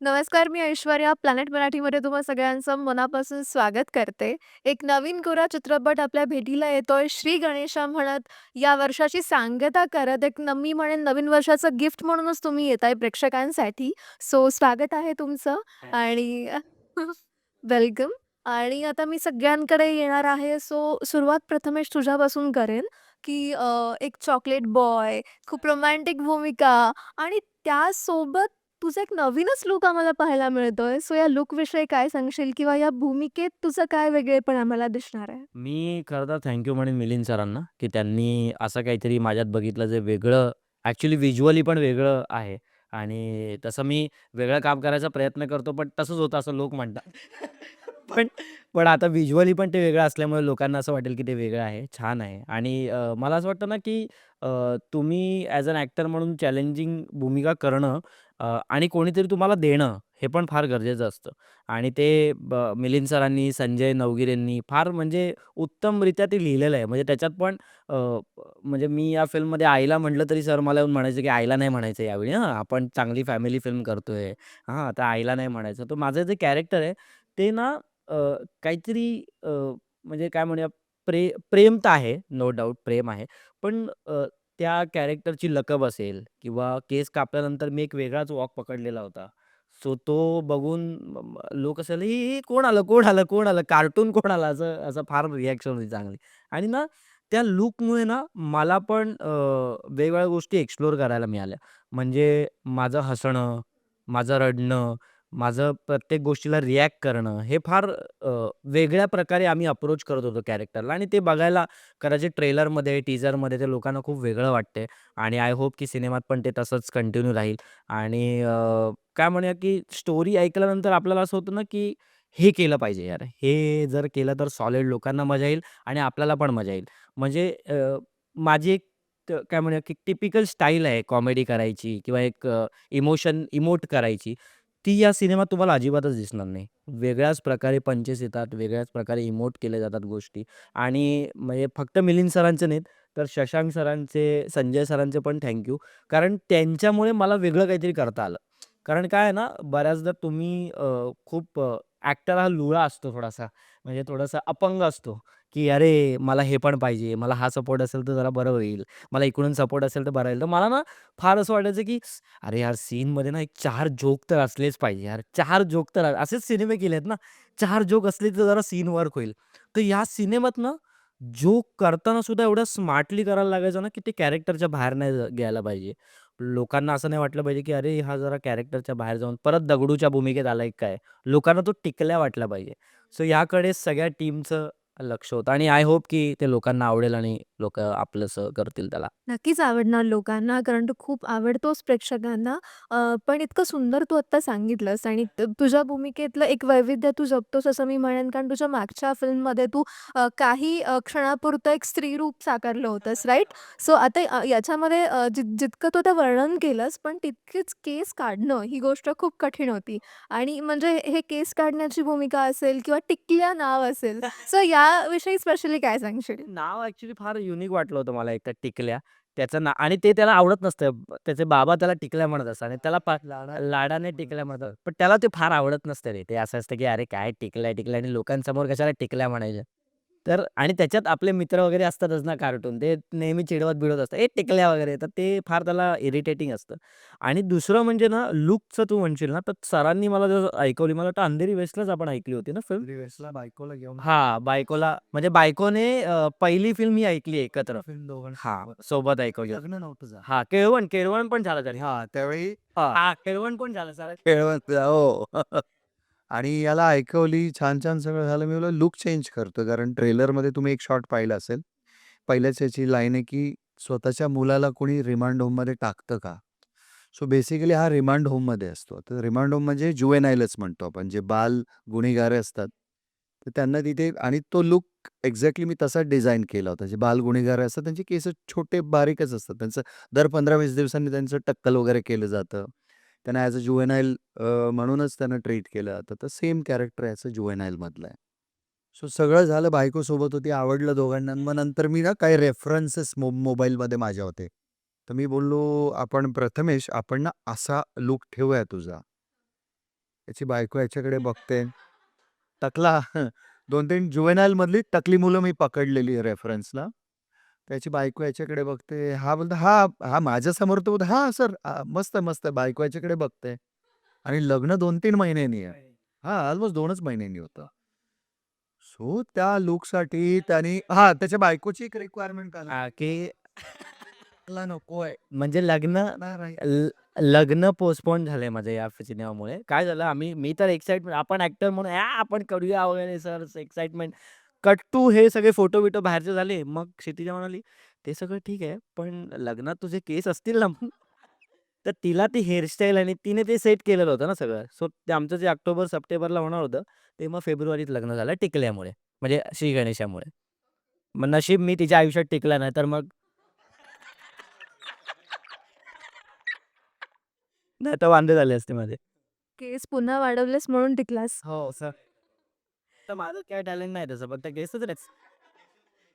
नमस्कार, मी ऐश्वर्या. प्लॅनेट मराठीमध्ये तुम्हा सगळ्यांचं मनापासून स्वागत करते. एक नवीन कोरा चित्रपट आपल्या भेटीला येतोय. श्री गणेशा म्हणत या वर्षाची सांगता करत एक न मी म्हणेन नवीन वर्षाचं गिफ्ट म्हणूनच तुम्ही येताय प्रेक्षकांसाठी. सो स्वागत आहे तुमचं आणि वेलकम. आणि आता मी सगळ्यांकडे येणार आहे. सो सुरुवात प्रथमेश तुझ्यापासून करेन, की अ, एक चॉकलेट बॉय, खूप रोमॅन्टिक भूमिका आणि त्यासोबत तुझा एक नवीनच लूक आम्हाला पाहायला मिळतोय. सो या लूकविषयी काय सांगशील किंवा या भूमिकेत तुझं काय वेगळेपण आम्हाला दिसणार आहे? मी खरं तर थँक यू म्हणेन मिलिंद सरांना, की त्यांनी असं काहीतरी माझ्यात बघितलं जे वेगळं ॲक्चुअली व्हिज्युअली पण वेगळं आहे आणि तसं मी वेगळं काम करायचा प्रयत्न करतो, पण तसंच होतं असं लोक म्हणतात. पण पण आता व्हिज्युअली पण ते वेगळं असल्यामुळे लोकांना असं वाटेल, की ते वेगळं आहे, छान आहे आणि अ, मला असं वाटतं ना, की अ, तुम्ही ॲज अन ॲक्टर म्हणून चॅलेंजिंग भूमिका करणं अ, आणि कोणीतरी तुम्हाला देणं, हे पण फार गरजेचं असतं आणि ते ब मिलिंद सरांनी, संजय नवगिरेंनी फार म्हणजे उत्तमरित्या ते लिहिलेलं आहे. म्हणजे त्याच्यात पण अ, म्हणजे मी या फिल्ममध्ये आईला म्हटलं तरी सर मला येऊन म्हणायचे, की "आईला नाही म्हणायचं यावेळी हां, आपण चांगली फॅमिली फिल्म करतोय. हां, तर आईला नाही म्हणायचं." तर माझं जे कॅरेक्टर आहे ते ना अ, काहीतरी अ, म्हणजे काय म्हणूया प्रे प्रेम तर आहे, नो डाउट प्रेम आहे. पण अ, त्या कॅरेक्टरची लकब असेल किंवा केस कापल्यानंतर मी एक वेगळाच वॉक पकडलेला होता. सो तो बघून म म लोक असायला, "हे, हे कोण आलं? कोण आलं? कोण आलं? कार्टून कोण आलं?" असं असं फार रिएक्शन होती चांगली. आणि ना त्या लूकमुळे ना मला पण अ, वेगवेगळ्या गोष्टी एक्सप्लोर करायला मिळाल्या. म्हणजे माझं हसणं, माझं रडणं, माझं प्रत्येक गोष्टीला रिॲक्ट करणं, हे फार अ, वेगळ्या प्रकारे आम्ही अप्रोच करत होतो कॅरेक्टरला आणि ते बघायला कदाचित ट्रेलरमध्ये, टीझरमध्ये ते लोकांना खूप वेगळं वाटतंय आणि आय होप की सिनेमात पण ते तसंच कंटिन्यू राहील आणि अ, काय म्हणूया की स्टोरी ऐकल्यानंतर आपल्याला असं होतं ना, की हे केलं पाहिजे यार. हे जर केलं तर सॉलिड लोकांना मजा येईल आणि आपल्याला पण मजा येईल. म्हणजे अ, माझी एक त काय म्हणूया की टिपिकल स्टाईल आहे कॉमेडी करायची किंवा एक इमोशन इमोट करायची. ती या सिनेमात तुम्हाला अजिबातच दिसणार नाही. वेगळ्याच प्रकारे पंचेस येतात, वेगळ्याच प्रकारे इमोट केल्या जातात गोष्टी आणि म्हणजे फक्त मिलिंद सरांचे नाहीत, तर शशांक सरांचे, संजय सरांचे पण थँक कारण त्यांच्यामुळे मला वेगळं काहीतरी करता आलं. कारण काय आहे ना, बऱ्याचदा तुम्ही अ, खूप अ, ॲक्टर हा लुळा असतो थोडासा, म्हणजे थोडासा अपंग असतो, की "अरे, मला हे पण पाहिजे, मला हा सपोर्ट असेल तर जरा बरं होईल, मला इकडून सपोर्ट असेल तर बरं होईल." तर मला ना फार असं वाटायचं, की अरे यार, सीनमध्ये ना एक 4 जोक तर असलेच पाहिजे यार. 4 जोक तर असेच सिनेमे केलेत ना, 4 जोक असले तर जरा सीन वर्क होईल. तर या सिनेमात ना जोक करताना सुद्धा एवढं स्मार्टली करायला लागायचं ना, की ते कॅरेक्टरच्या बाहेर नाही ज गेला पाहिजे. लोकांना असं नाही वाटलं पाहिजे, की अरे हा जरा कॅरेक्टरच्या बाहेर जाऊन परत दगडूच्या भूमिकेत आलाय काय? लोकांना तो टिकल्या वाटला पाहिजे. सो याकडे सगळ्या टीमचं लक्ष होतं आणि आय होप की ते लोकांना आवडेल आणि लोकं आपलंसं करतील त्याला. नक्कीच आवडणार लोकांना, कारण तो खूप आवडतोच प्रेक्षकांना. अ, पण इतकं सुंदर तू आत्ता सांगितलंस आणि त तुझ्या भूमिकेतलं एक वैविध्य तू जपतोस असं मी म्हणेन. कारण तुझ्या मागच्या फिल्ममध्ये तू अ, काही अ, क्षणापुरतं एक स्त्रीरूप साकारलं होतंस, राइट? सो आता अ, याच्यामध्ये अ, जित जितकं तू आता वर्णन केलंस, पण तितकीच केस काढणं ही गोष्ट खूप कठीण होती आणि म्हणजे हे केस काढण्याची भूमिका असेल किंवा टिकल्या नाव असेल, सो याविषयी स्पेशली काय सांगशील? नाव ॲक्चुअली फार युनिक वाटलं होतं मला एकतर टिकल्या. त्याचं ना आणि ते त्याला आवडत नसतं. ब- त्याचे बाबा त्याला टिकल्या म्हणत असतात आणि त्याला पा लाडाने टिकल्या म्हणतात. पण त्याला ते फार आवडत नसतं रे. ते असं असतं की "अरे काय टिकल्या, टिकल्या" आणि लोकांसमोर कशाला टिकल्या म्हणायच्या. तर आणि त्याच्यात आपले मित्र वगैरे असतातच ना कार्टून. ते नेहमी चिडवत-बिडवत असतात. "ए टिकल्या" वगैरे. तर ते फार त्याला इरिटेटिंग असतं. आणि दुसरं म्हणजे ना लूकचं तू म्हणशील ना, तर सरांनी मला जर ऐकवली, मला वाटतं अंधेरी वेस्टलाच आपण ऐकली होती ना फिल्म? रिवेशला बायकोला घेऊन हां, बायकोला म्हणजे बायकोने अ, पहिली फिल्म ही ऐकली एकत्र. फिल्म हां, दोघांसोबत. सोबत ऐकवली होती. लग्न नव्हतं झालं. हां, केळवण, केळवण पण झालं त्याने. हां, त्यावेळी हां, केळवण पण झालं सर. खेळवत हो. आणि याला ऐकवली, छान-छान सगळं झालं. मी बोललो लूक चेंज करतो. कारण ट्रेलरमध्ये तुम्ही एक शॉट पाहिला असेल. पहिल्याच याची लाईन आहे, की स्वतःच्या मुलाला कोणी रिमांड होममध्ये टाकतं का? सो बेसिकली हा रिमांड होममध्ये असतो. तर रिमांड होम म्हणजे जुवेनाईलच म्हणतो आपण, जे बाल गुन्हेगार असतात. तर त्यांना तिथे आणि तो लूक एक्झॅक्टली मी तसाच डिझाइन केला होता. जे बाल गुन्हेगार असतात त्यांचे केस छोटे बारीकच असतात. त्यांचं दर 15-20 दिवसांनी त्यांचं टक्कल वगैरे केलं जातं. त्यांना ॲज अ जुवेनाईल म्हणूनच त्यांना ट्रीट केलं जातं. तर सेम कॅरेक्टर ह्याचं जुव्हेनाईलमधलं आहे. सो सगळं झालं. बायकोसोबत होती, आवडलं दोघांना. मग नंतर मी ना काही रेफरन्सेस मो मोबाईलमध्ये माझ्या होते. तर मी बोललो, "आपण प्रथमेश, आपण ना असा लूक ठेवूया तुझा." याची बायको याच्याकडे बघते. टकला दोन तीन जुवेनाईलमधली टकली मुलं मी पकडलेली आहे रेफरन्सला. त्याची बायको ह्याच्याकडे बघते. हा बोलतो, "हां, हां, माझ्यासमोर तो बोलतो, "हां, सर अ, मस्त, मस्त." बायको ह्याच्याकडे बघते आणि लग्न 2-3 महिन्यांनी आहे. हां, अल्मोस्ट 2च महिन्यांनी होतं. सो त्या लूकसाठी त्यानी हां, त्याच्या बायकोची एक रिक्वायरमेंट हां, की मला नकोय. म्हणजे लग्न. ल लग्न पोस्टपोन झालंय माझं या सिनेमामुळे. काय झालं आम्ही मी तर एक्साइटमेंट आपण ॲक्टर म्हणून "हां, आपण करूया वगैरे सर एक्साइटमेंट." कट टू हे सगळे फोटो-बिटो बाहेरचे झाले. मग क्षितिजा म्हणाली, "ते सगळं ठीक आहे, पण लग्नात तुझे केस असतील ना?" तर तिला ती हेअरस्टाईल आणि तिने ते सेट केलेलं होतं ना सगळं. सो ते आमचं जे ऑक्टोबर, सप्टेंबरला होणार होतं, ते मग फेब्रुवारीत लग्न झालं टिकल्यामुळे. म्हणजे श्री गणेशामुळे. मग नशीब मी तिच्या आयुष्यात टिकला नाही तर मग नाहीतर वांदे झाले असते माझे. केस पुन्हा वाढवलेस म्हणून टिकलास. हो, सर. तर माझं काही टॅलेंट नाही तसं फक्त केसच नाहीत.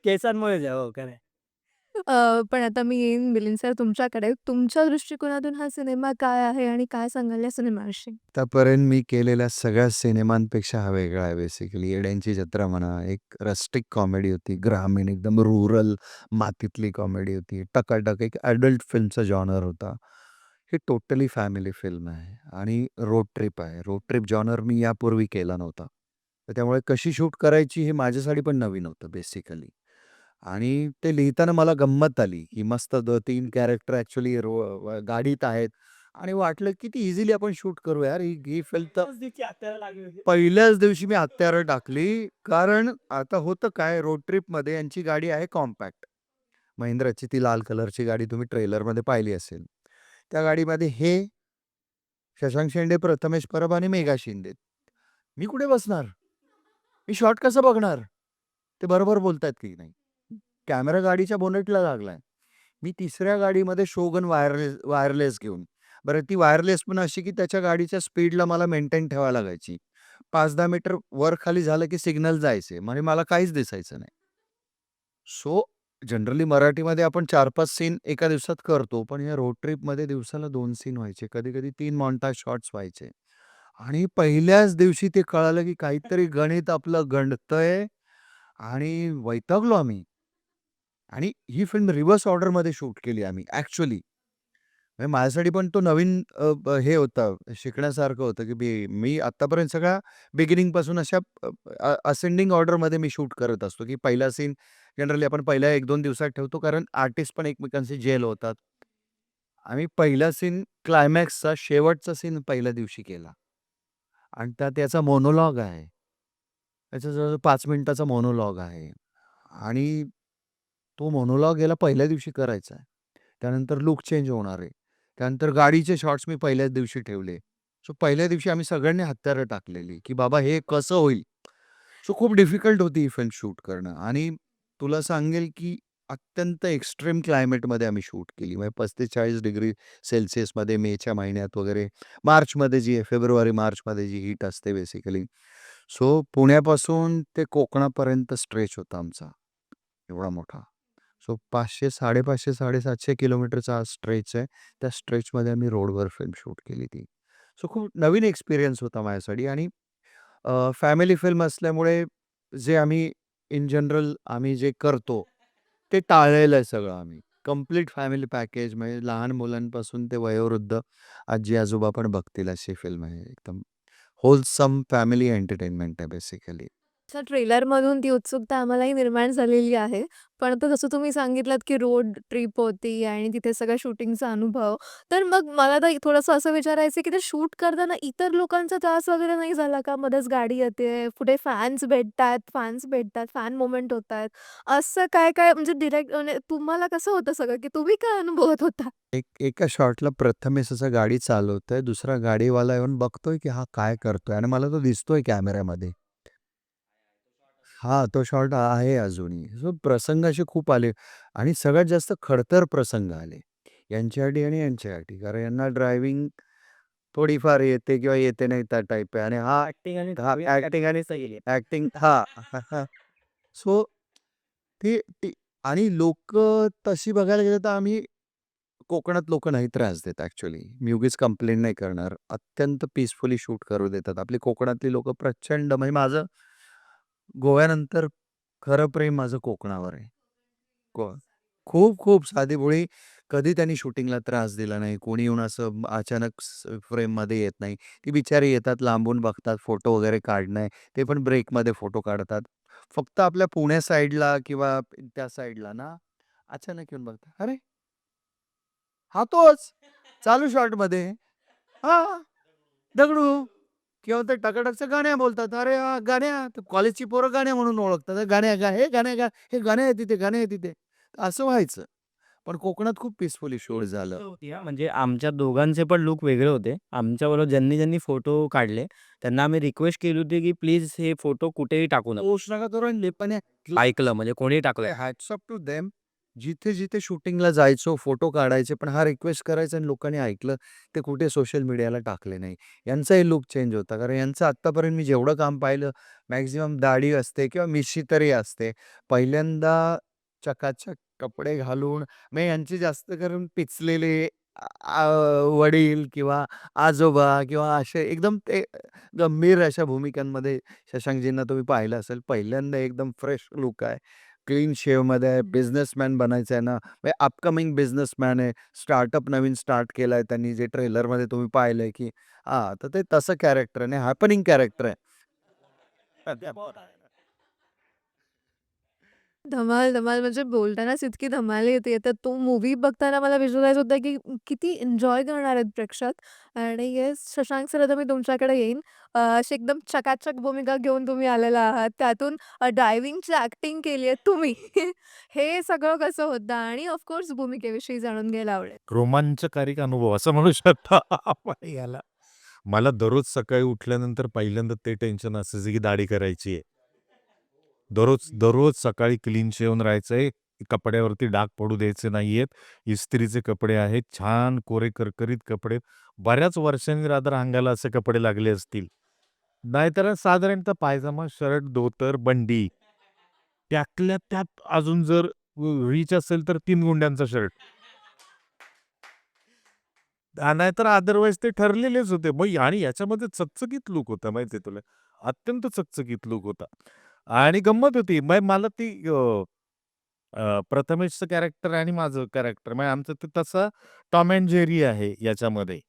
केसांमुळेच आहे. हो, खरं आहे. अ, पण आता मी येईन मिलिंद सर तुमच्याकडे. तुमच्या दृष्टिकोनातून हा सिनेमा काय आहे आणि काय सांगाल या सिनेमाविषयी? आतापर्यंत मी केलेल्या सगळ्या सिनेमांपेक्षा हा वेगळा आहे बेसिकली. येड्यांची जत्रा म्हणा, एक रस्टिक कॉमेडी होती, ग्रामीण एकदम रुरल मातीतली कॉमेडी होती. टकाटक एक अडल्ट फिल्मचा जॉनर होता. ही टोटली फॅमिली फिल्म आहे आणि रोड ट्रिप आहे. रोड ट्रिप जॉनर मी यापूर्वी केला नव्हता. तर त्यामुळे कशी शूट करायची हे माझ्यासाठी पण नवीन होतं बेसिकली. आणि ते लिहिताना मला गंमत आली, की मस्त 2-3 कॅरेक्टर ॲक्चुअली रो अ, गाडीत आहेत आणि वाटलं किती इझिली आपण शूट करू यार ही ही फिल्म तर पहिल्याच दिवशी मी हत्यारं टाकली. कारण आता होतं काय रोड ट्रिपमध्ये यांची गाडी आहे कॉम्पॅक्ट. महिंद्राची ती लाल कलरची गाडी तुम्ही ट्रेलरमध्ये पाहिली असेल. त्या गाडीमध्ये हे, शशांक शेंडे, प्रथमेश परब आणि मेघा शिंदे. मी कुठे बसणार? मी शॉट कसं बघणार? ते बरोबर बोलतायत की नाही. कॅमेरा गाडीच्या बोनेटला लागलाय. मी तिसऱ्या गाडीमध्ये शोगन वायरलेस वायरलेस घेऊन. बरं ती वायरलेस पण अशी की त्याच्या गाडीच्या स्पीडला मला मेंटेन ठेवायला लागायची. 5-10 मीटर वर-खाली झालं की सिग्नल जायचे. म्हणजे मला काहीच दिसायचं नाही. सो जनरली मराठीमध्ये आपण 4-5 सीन एका दिवसात करतो. पण या रोड ट्रिपमध्ये दिवसाला दोन सीन व्हायचे. कधी-कधी तीन मॉन्टा शॉट्स व्हायचे. आणि पहिल्याच दिवशी ते कळालं की काहीतरी गणित आपलं गंडतंय आणि वैतागलो आम्ही. आणि ही फिल्म रिव्हर्स ऑर्डरमध्ये शूट केली आम्ही ॲक्चुअली. म्हणजे माझ्यासाठी पण तो नवीन अ, ब हे होतं, शिकण्यासारखं होतं की मी मी आत्तापर्यंत सगळ्या बिगिनिंगपासून अशा अ, अ, असेंडिंग ऑर्डरमध्ये मी शूट करत असतो, की पहिला सीन जनरली आपण पहिल्या 1-2 दिवसात ठेवतो कारण आर्टिस्ट पण एकमेकांशी जेल होतात. आम्ही पहिला सीन क्लायमॅक्सचा शेवटचा सीन पहिल्या दिवशी केला. आणि त्यात याचा मोनोलॉग आहे. त्याचा जवळ-जवळ 5 मिनिटाचा मोनोलॉग आहे. आणि तो मोनोलॉग याला पहिल्या दिवशी करायचा आहे. त्यानंतर लूक चेंज होणार आहे. त्यानंतर गाडीचे शॉट्स मी पहिल्याच दिवशी ठेवले. सो पहिल्या दिवशी आम्ही सगळ्यांनी हत्यारं टाकलेली, की बाबा हे कसं होईल? सो खूप डिफिकल्ट होती ही फिल्म शूट करणं आणि तुला सांगेल की अत्यंत एक्स्ट्रीम क्लायमेटमध्ये आम्ही शूट केली. म्हणजे 35-40 डिग्री सेल्सिअसमध्ये मेच्या महिन्यात वगैरे. मार्चमध्ये जी आहे फेब्रुवारी-मार्चमध्ये जी हीट असते बेसिकली. सो पुण्यापासून ते कोकणापर्यंत स्ट्रेच होता आमचा. एवढा मोठा. सो 500, 550, 750 किलोमीटरचा हा स्ट्रेच आहे. त्या स्ट्रेचमध्ये आम्ही रोडवर फिल्म शूट केली ती. सो खूप नवीन एक्सपिरियन्स होता माझ्यासाठी आणि फॅमिली फिल्म असल्यामुळे जे आम्ही इन जनरल आम्ही जे करतो, ते टाळलेलं आहे सगळं आम्ही. कंप्लीट फॅमिली पॅकेज म्हणजे लहान मुलांपासून ते वयोवृद्ध आजी-आजोबा पण बघतील अशी फिल्म आहे. एकदम होलसम फॅमिली एंटरटेनमेंट आहे बेसिकली. अच्छा ट्रेलरमधून ती उत्सुकता आम्हालाही निर्माण झालेली आहे. पण आता जसं तुम्ही सांगितलं की रोड ट्रिप होती आणि तिथे सगळ्या शूटिंगचा अनुभव. तर मग मला तर थोडंसं असं विचारायचं आहे की ते शूट करताना इतर लोकांचा त्रास वगैरे नाही झाला का? मध्येच गाडी येते, पुढे फॅन्स भेटतात, फॅन्स भेटतात, फॅन मोमेंट होतायत. असं काय-काय म्हणजे डिरेक्ट म्हणजे तुम्हाला कसं होतं सगळं की तुम्ही काय अनुभवत होता? एक एका शॉटला प्रथमेश असा गाडी चालवतोय. दुसरा गाडीवाला येऊन बघतोय की हा काय करतोय आणि मला तो दिसतोय कॅमेऱ्यामध्ये. हां, तो शॉट आहे अजूनही. सो प्रसंग असे खूप आले आणि सगळ्यात जास्त खडतर प्रसंग आले. यांच्यासाठी आणि यांच्यासाठी. कारण यांना ड्रायव्हिंग थोडीफार येते किंवा येते नाही त्या टाइप आहे आणि हा ॲक्टिंग आणि हां, ॲक्टिंग आणि सही ॲक्टिंग हां. सो ती ती आणि लोकं तशी बघायला गेलं तर आम्ही कोकणात लोकं नाही त्रास देत ॲक्चुअली. मी उगीच कंप्लेंट नाही करणार. अत्यंत पीसफुली शूट करू देतात. आपली कोकणातली लोकं प्रचंड म्हणजे माझं गोव्यानंतर खरं प्रेम माझं कोकणावर आहे. को खूप, खूप साधीभोळी कधी त्यांनी शूटिंगला त्रास दिला नाही. कोणी येऊन असं अचानक स फ्रेममध्ये येत नाही. ती बिचारी येतात, लांबून बघतात, फोटो वगैरे काढणं ते पण ब्रेकमध्ये फोटो काढतात. फक्त आपल्या पुण्या साइडला किंवा त्या साइडला ना, अचानक येऊन बघतात. "अरे! हा तोच!" चालू शॉटमध्ये. हां, दगडू किंवा ते टकाटकचं गाण्या बोलतात. "अरे हां, गाण्या." कॉलेजची पोरं गाण्या म्हणून ओळखतात. "गाण्या गा, हे गाण्या गा, हे गाण्या आहे तिथे, गाण्या आहे तिथे." असं व्हायचं. पण कोकणात खूप पीसफुली शूट झालं. होती हां, म्हणजे आमच्या दोघांचे पण लूक वेगळे होते. आमच्याबरोबर ज्यांनी, ज्यांनी फोटो काढले त्यांना आम्ही रिक्वेस्ट केली होती, की प्लीज हे फोटो कुठेही टाकू नका. ऐकलं म्हणजे कोणीही टाकलंय. Hats off to them. जिथे-जिथे शूटिंगला जायचो, फोटो काढायचे, पण हा रिक्वेस्ट करायचा आणि लोकांनी ऐकलं. ते कुठे सोशल मीडियाला टाकले नाही. यांचाही लूक चेंज होता. कारण यांचं आत्तापर्यंत मी जेवढं काम पाहिलं, मॅक्सिमम दाढी असते किंवा मिशी तरी असते. पहिल्यांदा चकाचक कपडे घालून मग यांचे जास्त करून पिचलेले आ वडील किंवा आजोबा किंवा असे एकदम ते गंभीर अशा भूमिकांमध्ये शशांकजींना तुम्ही पाहिलं असेल. पहिल्यांदा एकदम फ्रेश लूक आहे. क्लीन शेवमध्ये आहे. बिझनेसमॅन बनायचं आहे ना, म्हणजे अपकमिंग बिझनेसमॅन आहे. स्टार्टअप नवीन स्टार्ट केलाय त्यांनी, जे ट्रेलरमध्ये तुम्ही पाहिलंय, की हां, तर ते तसं कॅरेक्टर आहे आणि हॅपनिंग कॅरेक्टर आहे. धमाल, धमाल म्हणजे बोलतानाच इतकी धमाल येते. तर तो मूव्ही बघताना मला व्हिज्युअलाइज होतं, की किती एन्जॉय करणार आहेत प्रेक्षक आणि येस शशांक सर आता मी तुमच्याकडे येईन. अ, अशी एकदम चकाचक भूमिका घेऊन तुम्ही आलेला आहात. त्यातून अ, ड्रायव्हिंगची ॲक्टिंग केली आहे तुम्ही. हे सगळं कसं होतं आणि ऑफ कोर्स भूमिकेविषयी जाणून घ्यायला आवडेल. रोमांचकारी अनुभव असं म्हणू शकता आपण याला. मला दररोज सकाळी उठल्यानंतर पहिल्यांदा ते टेन्शन असायचं, की दाढी करायची आहे. दररोज, दररोज सकाळी क्लीन शेवून राहायचंय. कपड्यावरती डाग पडू द्यायचे नाहीयेत. इस्त्रीचे कपडे आहेत. छान कोरे करकरीत कपडे. बऱ्याच वर्षांनी रादर अंगाला असे कपडे लागले असतील. नाहीतर साधारणतः पायजामा, शर्ट, धोतर, बंडी. त्यातल्या त्यात अजून जर रीच असेल तर तीन गुंड्यांचा शर्ट. नाहीतर अदरवाईज ते ठरलेलेच होते. मग आणि याच्यामध्ये चकचकीत लूक होता माहितीये तुला. अत्यंत चकचकीत लूक होता. आणि गंमत होती. मग मला ती अ, अ, प्रथमेशचं कॅरेक्टर आणि माझं कॅरेक्टर म्हणजे आमचं ते तसं टॉम एंड जेरी आहे याच्यामध्ये.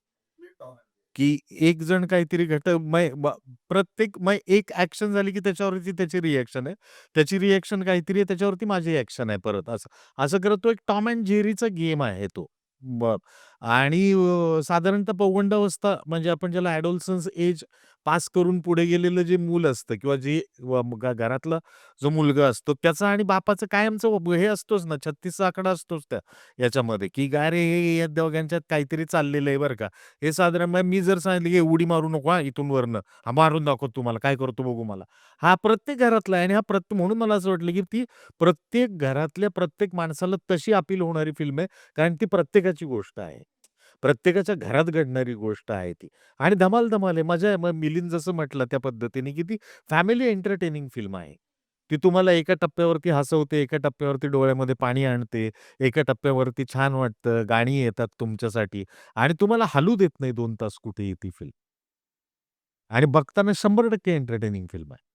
की एक जण काहीतरी घट ब प्रत्येक मग एक ॲक्शन झाली, की त्याच्यावरती त्याची रिएक्शन आहे. त्याची रिएक्शन काहीतरी आहे, त्याच्यावरती माझी ॲक्शन आहे परत असं. असं करत तो एक टॉम एंड जेरीचा गेम आहे तो. बरं. आणि साधारणतः साधारणतः पौगंडावस्था म्हणजे आपण ज्याला ॲडोलसन्स एज पास करून पुढे गेलेलं जे मूल असतं किंवा जे व घरातला जो मुलगा असतो त्याचा आणि बापाचं कायमचं हे असतोच ना 36 आकडा असतोच त्या याच्यामध्ये, की "काय रे हे या दोघांच्यात काहीतरी चाललेलं आहे बरं का." हे साधारण मग मी जर सांगितलं, की "उडी मारू नको हा इथून वरनं. हा मारून दाखवतो तुम्हाला. काय करतो बघू मला." हा प्रत्येक घरातला आहे आणि हा प्रत्येक म्हणून मला असं वाटलं, की ती प्रत्येक घरातल्या प्रत्येक माणसाला तशी अपील होणारी फिल्म आहे. कारण ती प्रत्येकाची गोष्ट आहे. प्रत्येकाच्या घरात घडणारी गोष्ट आहे ती. आणि धमाल-धमाल आहे. मजा आहे. मग मिलिंद जसं म्हटलं त्या पद्धतीने, की ती फॅमिली एंटरटेनिंग फिल्म आहे. ती तुम्हाला एका टप्प्यावरती हसवते, एका टप्प्यावरती डोळ्यामध्ये पाणी आणते, एका टप्प्यावरती छान वाटतं, गाणी येतात तुमच्यासाठी आणि तुम्हाला हलू देत नाही दोन तास कुठेही ती फिल्म. आणि बघताना 100% एंटरटेनिंग फिल्म आहे.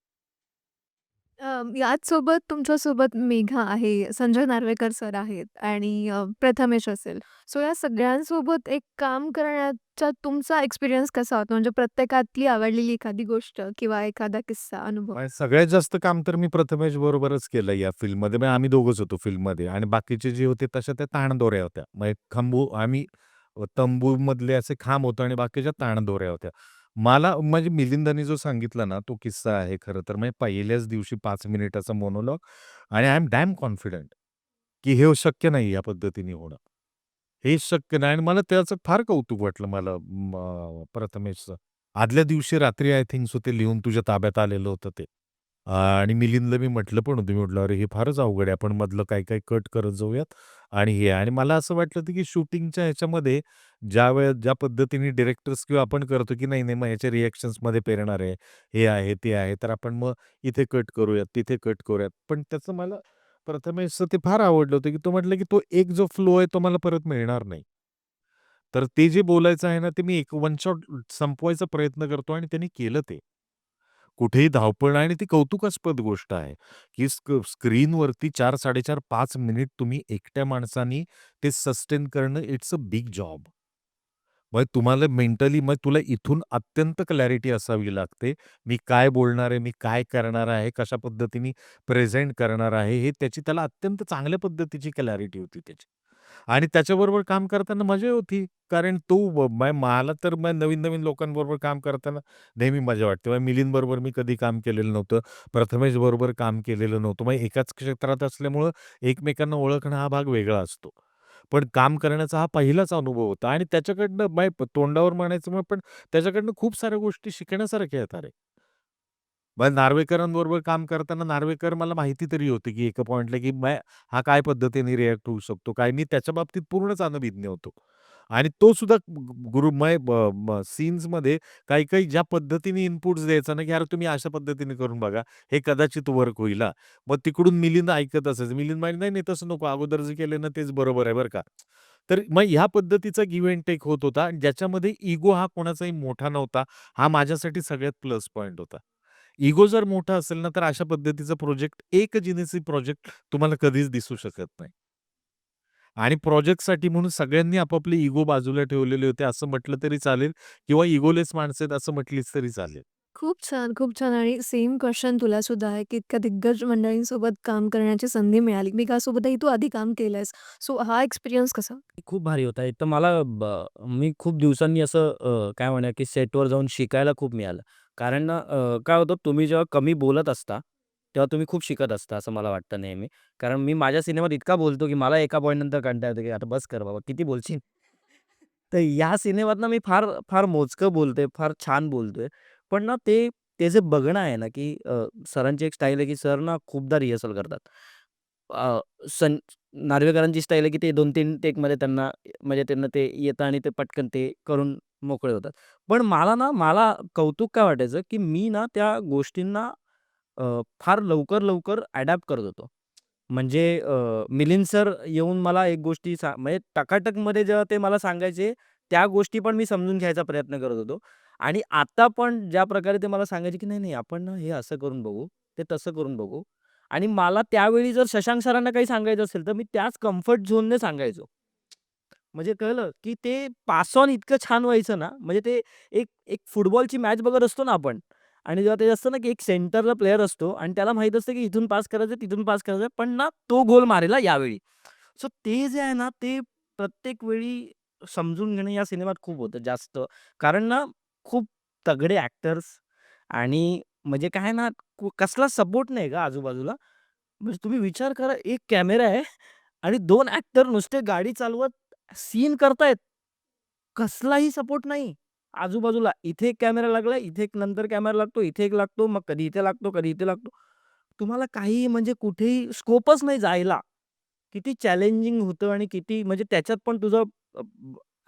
याचसोबत याच सोबत तुमच्यासोबत मेघा आहे, संजय नार्वेकर सर आहेत आणि अ, प्रथमेश असेल. सो या सगळ्यांसोबत एक काम करण्याचा तुमचा एक्सपिरियन्स कसा होता? म्हणजे प्रत्येकातली आवडलेली एखादी गोष्ट किंवा एखादा किस्सा, अनुभव? म्हणजे सगळ्यात जास्त काम तर मी प्रथमेश बरोबरच केलं या फिल्ममध्ये. म्हणजे आम्ही दोघंच होतो फिल्ममध्ये आणि बाकीचे जे होते तशा त्या ताणदोऱ्या होत्या. खंबू आम्ही तंबूमधले असे खांब होतो आणि बाकीच्या ताणदोऱ्या होत्या. मला म्हणजे मिलिंदाने जो सांगितला ना तो किस्सा आहे खरं तर. म्हणजे पहिल्याच दिवशी 5 मिनिटाचा मोनोलॉग आणि आय एम डॅम कॉन्फिडंट की हे शक्य नाही या पद्धतीने होणं. हे शक्य नाही आणि मला त्याचं फार कौतुक वाटलं मला म प्रथमेशचं. आदल्या दिवशी रात्री आय थिंक सो ते लिहून तुझ्या ताब्यात आलेलं होतं ते. आणि मिलिंदला मी म्हटलं पण होतं. मी म्हटलं, "अरे हे फारच अवघड आहे. आपण मधलं काही-काही कट करत जाऊयात." आणि हे आणि मला असं वाटलं होतं की शूटिंगच्या ह्याच्यामध्ये ज्यावेळेस ज्या पद्धतीने डिरेक्टर्स किंवा आपण करतो की नाही, नाही मग ह्याच्या रिॲक्शन्समध्ये पेरणार आहे. हे आहे, ते आहे. तर आपण मग इथे कट करूयात, तिथे कट करूयात. पण त्याचं मला प्रथमेश ते फार आवडलं होतं की तो म्हटलं की तो एक जो फ्लो आहे तो मला परत मिळणार नाही. तर ते जे बोलायचं आहे ना, ते मी एक वन शॉट संपवायचा प्रयत्न करतो आणि त्यांनी केलं ते. कुठेही धावपळ नाही आणि ती कौतुकास्पद गोष्ट आहे, की स्क स्क्रीनवरती 4, 4.5, 5 मिनिट तुम्ही एकट्या माणसानी ते सस्टेन करणं इट्स अ बिग जॉब. मग तुम्हाला मेंटली मग तुला इथून अत्यंत क्लॅरिटी असावी लागते. मी काय बोलणार आहे, मी काय करणार आहे, कशा पद्धतीने प्रेझेंट करणार आहे, हे त्याची त्याला अत्यंत चांगल्या पद्धतीची क्लॅरिटी होती त्याची. आणि त्याच्याबरोबर काम करताना मजा होती. कारण तो मला तर मग नवीन-नवीन लोकांबरोबर काम करताना नेहमी मजा वाटते. मग मिलिंदबरोबर मी कधी काम केलेलं नव्हतं. प्रथमेश बरोबर काम केलेलं नव्हतं. मग एकाच क्षेत्रात असल्यामुळं एकमेकांना ओळखणं हा भाग वेगळा असतो. पण काम करण्याचा हा पहिलाच अनुभव होता आणि त्याच्याकडनं माय तोंडावर म्हणायचं मग पण त्याच्याकडनं खूप साऱ्या गोष्टी शिकण्यासारख्या आहेत अरे. मग नार्वेकरांबरोबर काम करताना नार्वेकर मला माहिती तरी होते, की एका पॉइंटला की मैं हा काय पद्धतीने रिएक्ट होऊ शकतो, काय मी त्याच्या बाबतीत पूर्णच अनभिज्ञ होतो. आणि तो सुद्धा गुरुमय ब सीन्समध्ये काही-काही ज्या पद्धतीने इनपुट्स द्यायचा ना, की "यार तुम्ही अशा पद्धतीने करून बघा, हे कदाचित वर्क होईल हां." मग तिकडून मिलिंद ऐकत असायचं. मिलिंद म्हणाले, "नाही, नाही तसं नको. अगोदर जे केलं ना तेच बरोबर आहे बरं का." तर मग ह्या पद्धतीचा गिव्ह अँड टेक होत होता आणि ज्याच्यामध्ये इगो हा कोणाचाही मोठा नव्हता. हा माझ्यासाठी सगळ्यात प्लस पॉइंट होता. इगो जर मोठा असेल ना, तर अशा पद्धतीचा प्रोजेक्ट एकजिनसी प्रोजेक्ट तुम्हाला कधीच दिसू शकत नाही. आणि प्रोजेक्टसाठी म्हणून सगळ्यांनी आपापले इगो बाजूला ठेवलेले होते असं म्हटलं तरी चालेल किंवा इगोलेस माणसं आहेत असं म्हटलीच तरी चालेल. खूप छान, खूप छान आणि सेम क्वेशन तुला सुद्धा आहे, की इतक्या दिग्गज मंडळींसोबत काम करण्याची संधी मिळाली. मेघासोबतही तू आधी काम केलंयस. सो हा एक्सपिरियन्स कसा? खूप भारी होता. एक तर मला ब मी खूप दिवसांनी असं अ, काय म्हणूया, की सेटवर जाऊन शिकायला खूप मिळालं. कारण ना अ, काय होतं तुम्ही जेव्हा कमी बोलत असता, तेव्हा तुम्ही खूप शिकत असता असं मला वाटतं नेहमी. कारण मी माझ्या सिनेमात इतका बोलतो, की मला एका पॉइंटनंतर कंटाळा येतो, की आता बस कर बाबा किती बोलशील? तर या सिनेमात ना मी फार फार मोजकं बोलतोय, फार छान बोलतोय. पण ना ते ते जे बघणं आहे ना, की अ, सरांची एक स्टाईल आहे, की सर ना खूपदा रिहर्सल करतात. अ, सं नार्वेकरांची स्टाईल आहे, की ते 2-3 टेकमध्ये त्यांना म्हणजे त्यांना ते येतं आणि ते पटकन ते करून मोकळे होतात. पण मला ना मला कौतुक काय वाटायचं, की मी ना त्या गोष्टींना अ, फार लवकर-लवकर अडॅप्ट करत होतो. म्हणजे अ, मिलिंद सर येऊन मला एक गोष्टी सा म्हणजे टकाटकमध्ये जेव्हा ते मला सांगायचे, त्या गोष्टी पण मी समजून घ्यायचा प्रयत्न करत होतो. आणि आता पण ज्या प्रकारे ते मला सांगायचे, की "नाही, नाही आपण ना हे असं करून बघू, ते तसं करून बघू." आणि मला त्यावेळी जर शशांक सरांना काही सांगायचं असेल, तर मी त्याच कम्फर्ट झोनने सांगायचो. म्हणजे कळलं, की ते पास ऑन इतकं छान व्हायचं ना, म्हणजे ते एक एक फुटबॉलची मॅच बघत असतो ना आपण आणि जेव्हा ते असतं ना, की एक सेंटरला प्लेयर असतो आणि त्याला माहीत असतं, की इथून पास करायचं, तिथून पास करायचं, पण ना तो गोल मारेला यावेळी. सो ते जे आहे ना, ते प्रत्येक वेळी समजून घेणं या सिनेमात खूप होतं जास्त. कारण ना, खूप तगडे ॲक्टर्स आणि म्हणजे काय ना, कु कसला सपोर्ट नाही का आजूबाजूला. म्हणजे तुम्ही विचार करा, एक कॅमेरा आहे आणि दोन ॲक्टर नुसते गाडी चालवत सीन करतायत. कसलाही सपोर्ट नाही आजूबाजूला. इथे एक कॅमेरा लागलाय, इथे एक नंतर कॅमेरा लागतो, इथे एक लागतो, मग कधी इथे लागतो, कधी इथे लागतो. तुम्हाला काही म्हणजे कुठेही स्कोपच नाही जायला. किती चॅलेंजिंग होतं आणि किती म्हणजे त्याच्यात पण तुझं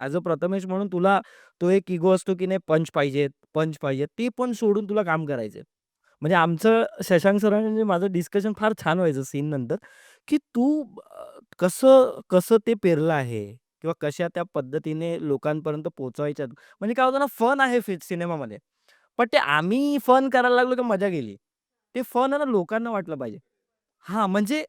ॲज अ प्रथमेश म्हणून तुला तो एक इगो असतो, की नाही पंच पाहिजेत, पंच पाहिजेत. ते पण सोडून तुला काम करायचे म्हणजे आमचं शशांक सरांनी माझं डिस्कशन फार छान व्हायचं सीन नंतर, की तू कसं कसं ते पेरलं आहे किंवा कशा त्या पद्धतीने लोकांपर्यंत पोहोचवायच्यात. म्हणजे काय होतं ना, फन आहे फि सिनेमामध्ये. पण ते आम्ही फन करायला लागलो की मजा गेली. ते फन आहे ना लोकांना वाटलं पाहिजे. हां, म्हणजे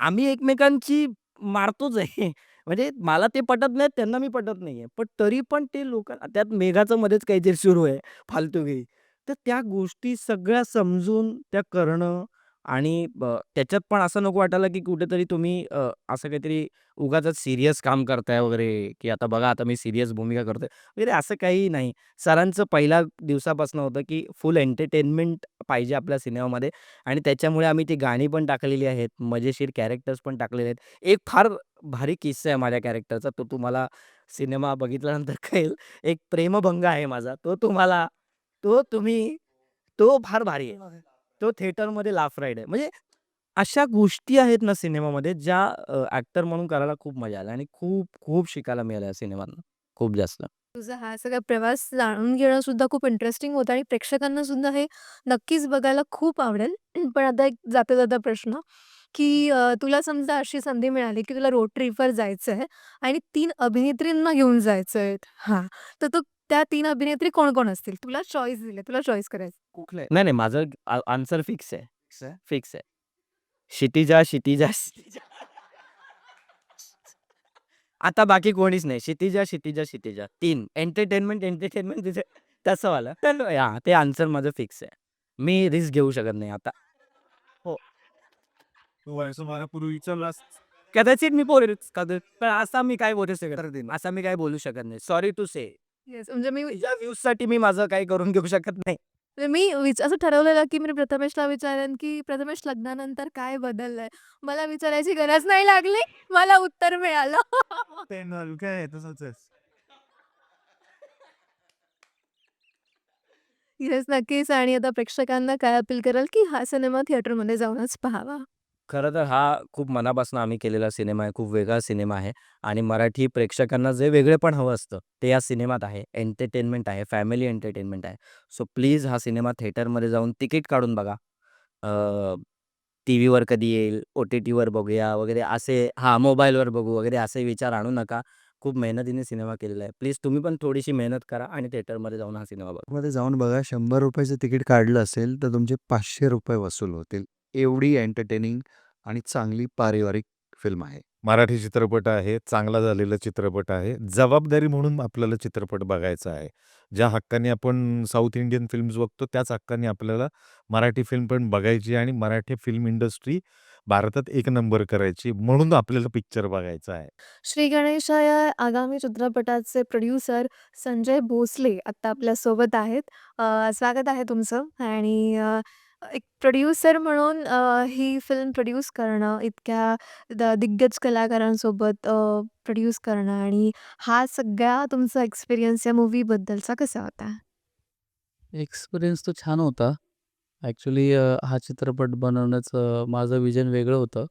आम्ही एकमेकांची मारतोच आहे. म्हणजे मला ते पटत नाहीत, त्यांना मी पटत नाहीये. पण तरी पण ते लोकांना त्यात मेघाचं मध्येच काहीतरी सुरू आहे फालतूगिरी. तर त्या गोष्टी सगळ्या समजून त्या करणं आणि ब त्याच्यात पण असं नको वाटायला, की कुठेतरी तुम्ही अ, असं काहीतरी उगाच सिरियस काम करताय वगैरे, की आता बघा आता मी सिरियस भूमिका करतोय वगैरे असं काही नाही. सरांचं पहिल्या दिवसापासून होतं, की फुल एंटरटेनमेंट पाहिजे आपल्या सिनेमामध्ये आणि त्याच्यामुळे आम्ही ती गाणी पण टाकलेली आहेत. मजेशीर कॅरेक्टर्स पण टाकलेले आहेत. एक फार भारी किस्सा आहे माझ्या कॅरेक्टरचा. तो तुम्हाला सिनेमा बघितल्यानंतर कळेल. एक प्रेमभंग आहे माझा. तो तुम्हाला तो तुम्ही तो फार भारी आहे. तो थिएटरमध्ये लाफ राईड आहे. म्हणजे अशा गोष्टी आहेत ना सिनेमामध्ये ज्या ऍक्टर ॲक्टर म्हणून करायला खूप मजा आली आणि खूप, खूप शिकायला मिळालं या सिनेमातनं. खूप जास्त. तुझा हा सगळा प्रवास जाणून घेणं सुद्धा खूप इंटरेस्टिंग होतं आणि प्रेक्षकांना सुद्धा हे नक्कीच बघायला खूप आवडेल. पण आता एक जाता-जाता प्रश्न, की तुला समजा अशी संधी मिळाली, की तुला रोड ट्रिपवर आहे आणि तीन अभिनेत्रींना घेऊन जायचंय. हां, तर तू त्या 3 अभिनेत्री कोण-कोण असतील? तुला चॉईस दिले, तुला चॉईस करायचं. कुठले? नाही, नाही माझं आन्सर फिक्स आहे. फिक्स आहे? क्षितिजा, क्षितिजा, क्षितिजा. आता बाकी कोणीच नाही. क्षितिजा, क्षितिजा, क्षितिजा 3 एंटरटेनमेंट, एंटरटेनमेंट तिथे तसं वालं. तर हां, ते आन्सर माझं फिक्स आहे. मी रिस्क घेऊ शकत नाही आता. हो. मला पूर्वी विचारलास कदाचित मी बोलेल कदाचित पण असा मी काय बोलू शकत तर दे ना. असा मी काय बोलू शकत नाही. Sorry to say. येस, म्हणजे मी तिच्या व्ह्यूजसाठी मी माझं काही करून घेऊ शकत नाही. म्हणजे मी विच असं ठरवलेलं, की मी प्रथमेशला विचारेन, की प्रथमेश लग्नानंतर काय बदललंय? मला विचारायची गरज नाही लागली. मला उत्तर मिळालं. आहे तसंच. येस, नक्कीच आणि आता प्रेक्षकांना काय अपील कराल, की हा सिनेमा थिएटरमध्ये जाऊनच पाहावा? खरं तर हा खूप मनापासून आम्ही केलेला सिनेमा आहे. खूप वेगळा सिनेमा आहे आणि मराठी प्रेक्षकांना जे वेगळेपण हवं असतं, ते या सिनेमात आहे. एंटरटेनमेंट आहे, फॅमिली एंटरटेनमेंट आहे. सो प्लीज हा सिनेमा थिएटरमध्ये जाऊन तिकीट काढून बघा. अ, टीव्हीवर कधी येईल, ओ-टी-टीवर बघूया वगैरे असे हां, मोबाईलवर बघू वगैरे असे विचार आणू नका. खूप मेहनतीने सिनेमा केलेला आहे. प्लीज तुम्ही पण थोडीशी मेहनत करा आणि थिएटरमध्ये जाऊन हा सिनेमा बघा. मध्ये जाऊन बघा. शंभर रुपयाचं तिकीट काढलं असेल, तर तुमचे ₹500 वसूल होतील. एवढी एंटरटेनिंग आणि चांगली पारिवारिक फिल्म आहे. मराठी चित्रपट आहे. चांगला झालेला चित्रपट आहे. जबाबदारी म्हणून आपल्याला चित्रपट बघायचा आहे. ज्या हक्काने आपण साउथ इंडियन फिल्म्स बघतो, त्याच हक्काने आपल्याला मराठी फिल्म पण बघायची आणि मराठी फिल्म इंडस्ट्री भारतात एक नंबर करायची. म्हणून आपल्याला पिक्चर बघायचा आहे. श्री गणेशा या आगामी चित्रपटाचे प्रोड्युसर संजय भोसले आता आपल्यासोबत आहेत. अ, स्वागत आहे तुमचं आणि अ, एक प्रोड्युसर म्हणून अ, ही फिल्म प्रोड्यूस करणं, इतक्या द दिग्गज कलाकारांसोबत अ, प्रोड्यूस करणं आणि हा सगळा तुमचा एक्सपिरियन्स या मूव्हीबद्दलचा कसा होता? एक्सपिरियन्स तर छान होता. ॲक्चुअली अ, हा चित्रपट बनवण्याचं माझं विजन वेगळं होतं.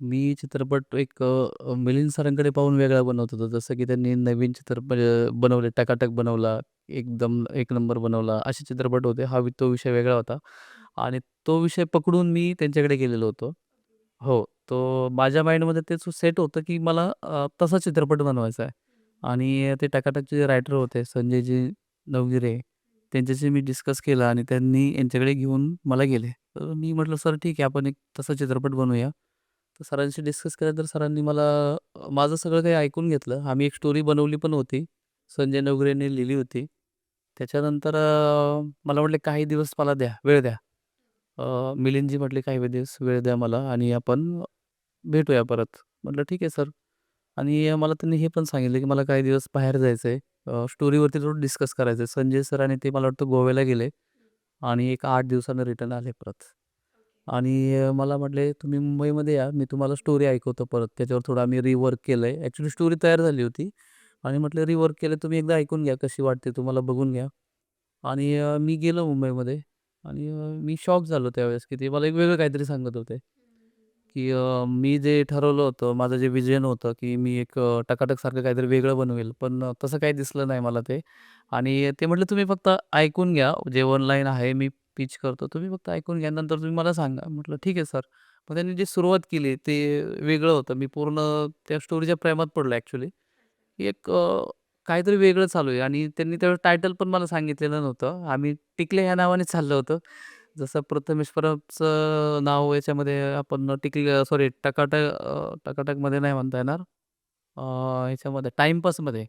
मी चित्रपट एक अ, मिलिंद सरांकडे पाहून वेगळा बनवत होतो. जसं की त्यांनी नवीन चित्रपट अ, म्हणजे बनवले, टकाटक बनवला, एकदम एक नंबर बनवला, असे चित्रपट होते. हा वि तो विषय वेगळा होता आणि तो विषय पकडून मी त्यांच्याकडे गेलेलो होतो. हो, तो माझ्या माइंडमध्ये तेच सेट होतं, की मला अ, तसा चित्रपट बनवायचा आहे आणि ते टकाटकचे जे रायटर होते संजयजी नवगिरे, त्यांच्याशी मी डिस्कस केलं आणि त्यांनी यांच्याकडे घेऊन मला गेले. तर मी म्हटलं, "सर ठीक आहे, आपण एक तसा चित्रपट बनवूया." तर सरांशी डिस्कस केलं, तर सरांनी मला माझं सगळं काही ऐकून घेतलं. आम्ही एक स्टोरी बनवली पण होती. संजय नवगरेने लिहिली होती. त्याच्यानंतर अ, मला म्हटले, "काही दिवस मला द्या, वेळ द्या." अ, मिलिंदजी म्हटले, "काही दिवस वेळ द्या मला आणि आपण भेटूया परत." म्हटलं, "ठीक आहे सर." आणि मला त्यांनी हे पण सांगितलं, की मला काही दिवस बाहेर जायचं आहे. स्टोरीवरती थोडं डिस्कस करायचं आहे. संजय सर आणि ते मला वाटतं गोव्याला गेले आणि एक आठ दिवसानं रिटर्न आले परत. आणि मला म्हटले, "तुम्ही मुंबईमध्ये या, मी तुम्हाला स्टोरी ऐकवतो परत." त्याच्यावर थोडं आम्ही रिवर्क केलंय. ॲक्चुअली स्टोरी तयार झाली होती आणि म्हटलं, "रिवर्क केलं, तुम्ही एकदा ऐकून घ्या, कशी वाटते तुम्हाला बघून घ्या." आणि अ, मी गेलो मुंबईमध्ये आणि अ, मी शॉक झालो त्यावेळेस, की ते मला एक वेगळं काहीतरी सांगत होते, की अ, मी जे ठरवलं होतं, माझं जे विजन होतं, की मी एक अ, टकाटकसारखं काहीतरी वेगळं बनवेल, पण अ, तसं काही दिसलं नाही मला ते. आणि ते म्हटले, "तुम्ही फक्त ऐकून घ्या, जे ऑनलाईन आहे मी पिच करतो, तुम्ही फक्त ऐकून घ्या, नंतर तुम्ही मला सांगा." म्हटलं, "ठीक आहे सर." मग त्यांनी जी सुरुवात केली ते वेगळं होतं. मी पूर्ण त्या स्टोरीच्या प्रेमात पडलो ॲक्चुअली. एक अ, काहीतरी वेगळं चालू आहे आणि त्यांनी त्यावेळेस टायटल पण मला सांगितलेलं नव्हतं. आम्ही टिकले ह्या नावाने चाललं होतं. जसं प्रथमेश परबचं नाव याच्यामध्ये आपण टिकले सॉरी टकाटक अ, टकाटकमध्ये नाही म्हणता येणार. अ, ह्याच्यामध्ये टाईमपासमध्ये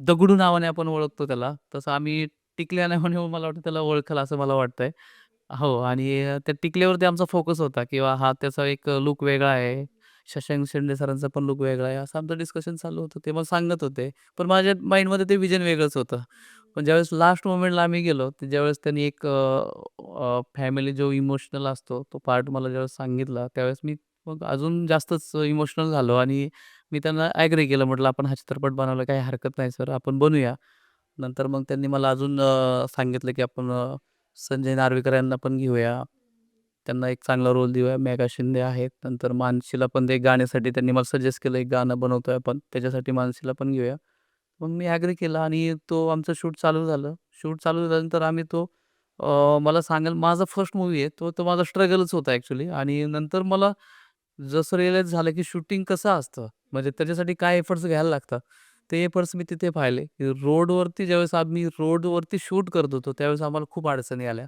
दगडू नावाने आपण ओळखतो त्याला. तसं आम्ही टिकल्या नावाने मला वाटतं त्याला ओळखलं असं मला वाटतंय. हो आणि अ, त्या टिकल्यावरती आमचा फोकस होता किंवा हा त्याचा एक लूक वेगळा आहे. शशांक शेंडे सरांचा पण लूक वेगळा आहे. असं आमचं डिस्कशन चालू होतं. ते मला सांगत होते. पण माझ्या माइंडमध्ये ते विजन वेगळंच होतं. पण ज्यावेळेस लास्ट मोमेंटला आम्ही गेलो, तर ज्यावेळेस त्यांनी एक फॅमिली जो इमोशनल असतो, तो पार्ट मला ज्यावेळेस सांगितला, त्यावेळेस मी मग अजून जास्तच इमोशनल झालो आणि मी त्यांना ॲग्री केलं. म्हटलं, "आपण हा चित्रपट बनवायला काही हरकत नाही सर, आपण बनवूया." नंतर मग त्यांनी मला अजून अ, सांगितलं, की आपण अ, संजय नार्वेकर यांना पण घेऊया. त्यांना एक चांगला रोल देऊया. मेघा शिंदे आहेत. नंतर मानसीला पण ते गाण्यासाठी त्यांनी मला सजेस्ट केलं, एक गाणं बनवतोय आपण, त्याच्यासाठी मानसीला पण घेऊया. मग मी ॲग्री केला आणि तो आमचं शूट चालू झालं. शूट चालू झाल्यानंतर आम्ही तो अ, मला सांगाल माझा फर्स्ट मूव्ही आहे. तो तो माझा स्ट्रगलच होता ॲक्चुअली आणि नंतर मला जसं रिअलाईज झालं, की शूटिंग कसं असतं, म्हणजे त्याच्यासाठी काय एफर्ट्स घ्यायला लागतात. ते पर्स मी तिथे पाहिले. रोडवरती ज्यावेळेस आम्ही रोडवरती शूट करत होतो, त्यावेळेस आम्हाला खूप अडचणी आल्या.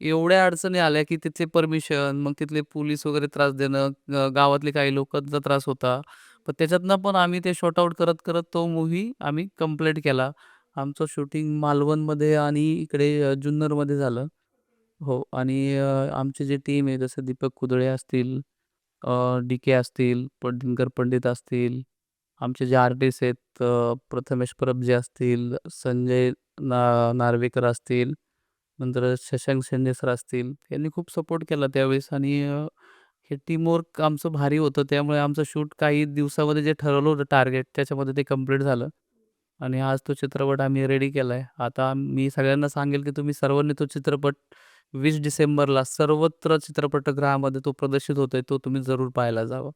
एवढ्या अडचणी आल्या, की तिथले परमिशन, मग तिथले पोलीस वगैरे त्रास देणं, गावातले काही लोकांचा त्रास होता. पण त्याच्यातनं पण आम्ही ते सॉर्ट आउट करत-करत तो मूव्ही आम्ही कंप्लीट केला. आमचं शूटिंग मालवणमध्ये आणि इकडे अ, जुन्नरमध्ये झालं. हो आणि अ, आमची जी टीम आहे जसं दीपक कुदळे असतील, अ, डी-के असतील, पण दिनकर पंडित असतील, आमचे जे आर्टिस्ट आहेत अ, प्रथमेश परबजे असतील, संजय ना नार्वेकर असतील, नंतर शशांक शेंडे सर असतील, यांनी खूप सपोर्ट केला त्यावेळेस आणि अ, हे टीमवर्क आमचं भारी होतं. त्यामुळे आमचं शूट काही दिवसामध्ये जे ठरवलं होतं टार्गेट त्याच्यामध्ये ते कंप्लीट झालं आणि आज तो चित्रपट आम्ही रेडी केलाय. आता मी सगळ्यांना सांगेल, की तुम्ही सर्वांनी तो चित्रपट 20 डिसेंबरला सर्वत्र चित्रपटगृहामध्ये तो प्रदर्शित होतोय, तो तुम्ही जरूर पाहायला जावा